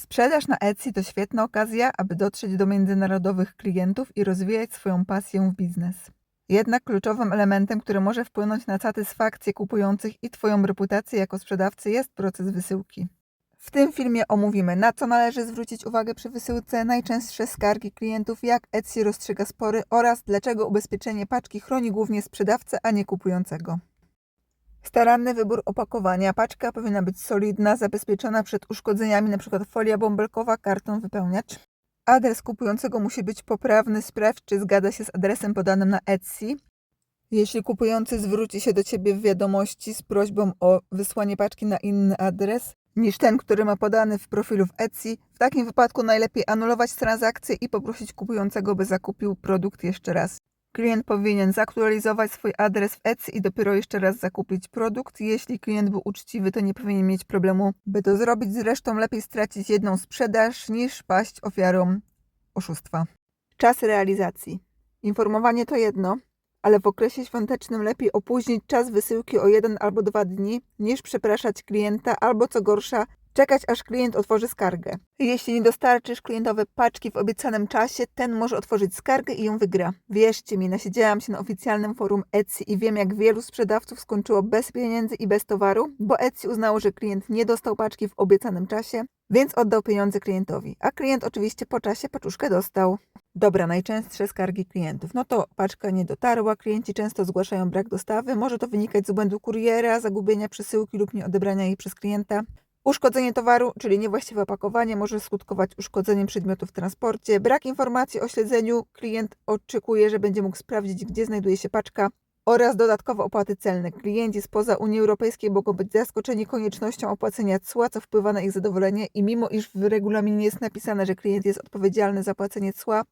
Sprzedaż na Etsy to świetna okazja, aby dotrzeć do międzynarodowych klientów i rozwijać swoją pasję w biznes. Jednak kluczowym elementem, który może wpłynąć na satysfakcję kupujących i Twoją reputację jako sprzedawcy jest proces wysyłki. W tym filmie omówimy, na co należy zwrócić uwagę przy wysyłce, najczęstsze skargi klientów, jak Etsy rozstrzyga spory oraz dlaczego ubezpieczenie paczki chroni głównie sprzedawcę, a nie kupującego. Staranny wybór opakowania. Paczka powinna być solidna, zabezpieczona przed uszkodzeniami, np. folia bąbelkowa, karton wypełniacz. Adres kupującego musi być poprawny. Sprawdź, czy zgadza się z adresem podanym na Etsy. Jeśli kupujący zwróci się do Ciebie w wiadomości z prośbą o wysłanie paczki na inny adres niż ten, który ma podany w profilu w Etsy, w takim wypadku najlepiej anulować transakcję i poprosić kupującego, by zakupił produkt jeszcze raz. Klient powinien zaktualizować swój adres w Etsy i dopiero jeszcze raz zakupić produkt. Jeśli klient był uczciwy, to nie powinien mieć problemu, by to zrobić. Zresztą lepiej stracić jedną sprzedaż niż paść ofiarą oszustwa. Czas realizacji. Informowanie to jedno, ale w okresie świątecznym lepiej opóźnić czas wysyłki o jeden albo dwa dni, niż przepraszać klienta, albo co gorsza, czekać aż klient otworzy skargę. Jeśli nie dostarczysz klientowi paczki w obiecanym czasie, ten może otworzyć skargę i ją wygra. Wierzcie mi, nasiedziałam się na oficjalnym forum Etsy i wiem, jak wielu sprzedawców skończyło bez pieniędzy i bez towaru, bo Etsy uznało, że klient nie dostał paczki w obiecanym czasie, więc oddał pieniądze klientowi. A klient oczywiście po czasie paczuszkę dostał. Dobra, najczęstsze skargi klientów. No to paczka nie dotarła, klienci często zgłaszają brak dostawy, może to wynikać z błędu kuriera, zagubienia przesyłki lub nieodebrania jej przez klienta. Uszkodzenie towaru, czyli niewłaściwe opakowanie, może skutkować uszkodzeniem przedmiotu w transporcie. Brak informacji o śledzeniu, klient oczekuje, że będzie mógł sprawdzić, gdzie znajduje się paczka. Oraz dodatkowe opłaty celne. Klienci spoza Unii Europejskiej mogą być zaskoczeni koniecznością opłacenia cła, co wpływa na ich zadowolenie i mimo iż w regulaminie jest napisane, że klient jest odpowiedzialny za płacenie cła,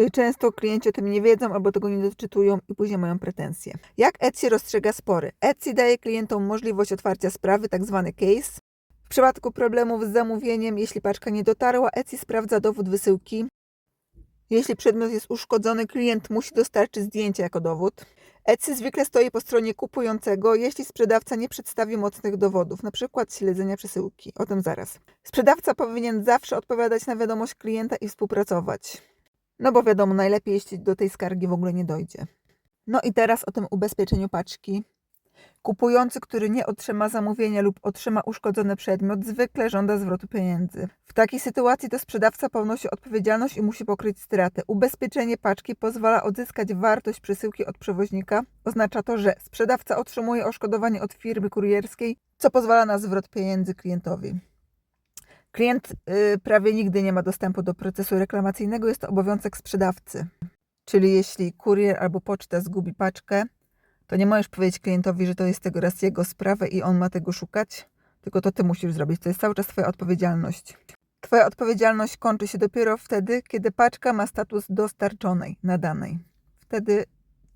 y, często klienci o tym nie wiedzą albo tego nie doczytują i później mają pretensje. Jak Etsy rozstrzyga spory? Etsy daje klientom możliwość otwarcia sprawy, tak zwany case. W przypadku problemów z zamówieniem, jeśli paczka nie dotarła, Etsy sprawdza dowód wysyłki. Jeśli przedmiot jest uszkodzony, klient musi dostarczyć zdjęcie jako dowód. Etsy zwykle stoi po stronie kupującego, jeśli sprzedawca nie przedstawi mocnych dowodów, np. śledzenia przesyłki. O tym zaraz. Sprzedawca powinien zawsze odpowiadać na wiadomość klienta i współpracować. No bo wiadomo, najlepiej jeśli do tej skargi w ogóle nie dojdzie. No i teraz o tym ubezpieczeniu paczki. Kupujący, który nie otrzyma zamówienia lub otrzyma uszkodzony przedmiot, zwykle żąda zwrotu pieniędzy. W takiej sytuacji to sprzedawca ponosi odpowiedzialność i musi pokryć stratę. Ubezpieczenie paczki pozwala odzyskać wartość przesyłki od przewoźnika. Oznacza to, że sprzedawca otrzymuje odszkodowanie od firmy kurierskiej, co pozwala na zwrot pieniędzy klientowi. Klient y, prawie nigdy nie ma dostępu do procesu reklamacyjnego, jest to obowiązek sprzedawcy. Czyli jeśli kurier albo poczta zgubi paczkę, to nie możesz powiedzieć klientowi, że to jest tego raz jego sprawa i on ma tego szukać, tylko to ty musisz zrobić. To jest cały czas twoja odpowiedzialność. Twoja odpowiedzialność kończy się dopiero wtedy, kiedy paczka ma status dostarczonej, nadanej. Wtedy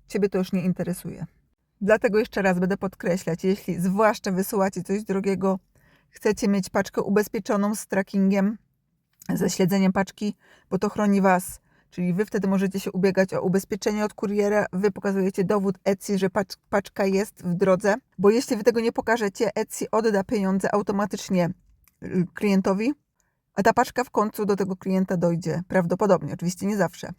ciebie to już nie interesuje. Dlatego jeszcze raz będę podkreślać, jeśli zwłaszcza wysyłacie coś drogiego, chcecie mieć paczkę ubezpieczoną z trackingiem, ze śledzeniem paczki, bo to chroni was. Czyli wy wtedy możecie się ubiegać o ubezpieczenie od kuriera, wy pokazujecie dowód Etsy, że pacz, paczka jest w drodze, bo jeśli wy tego nie pokażecie, Etsy odda pieniądze automatycznie klientowi, a ta paczka w końcu do tego klienta dojdzie. Prawdopodobnie, oczywiście nie zawsze.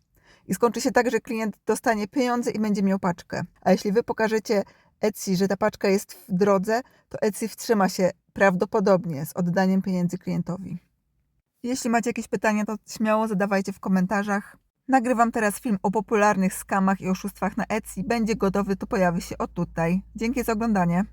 I skończy się tak, że klient dostanie pieniądze i będzie miał paczkę. A jeśli wy pokażecie Etsy, że ta paczka jest w drodze, to Etsy wstrzyma się prawdopodobnie z oddaniem pieniędzy klientowi. Jeśli macie jakieś pytania, to śmiało zadawajcie w komentarzach. Nagrywam teraz film o popularnych skamach i oszustwach na Etsy. Będzie gotowy, to pojawi się o tutaj. Dzięki za oglądanie.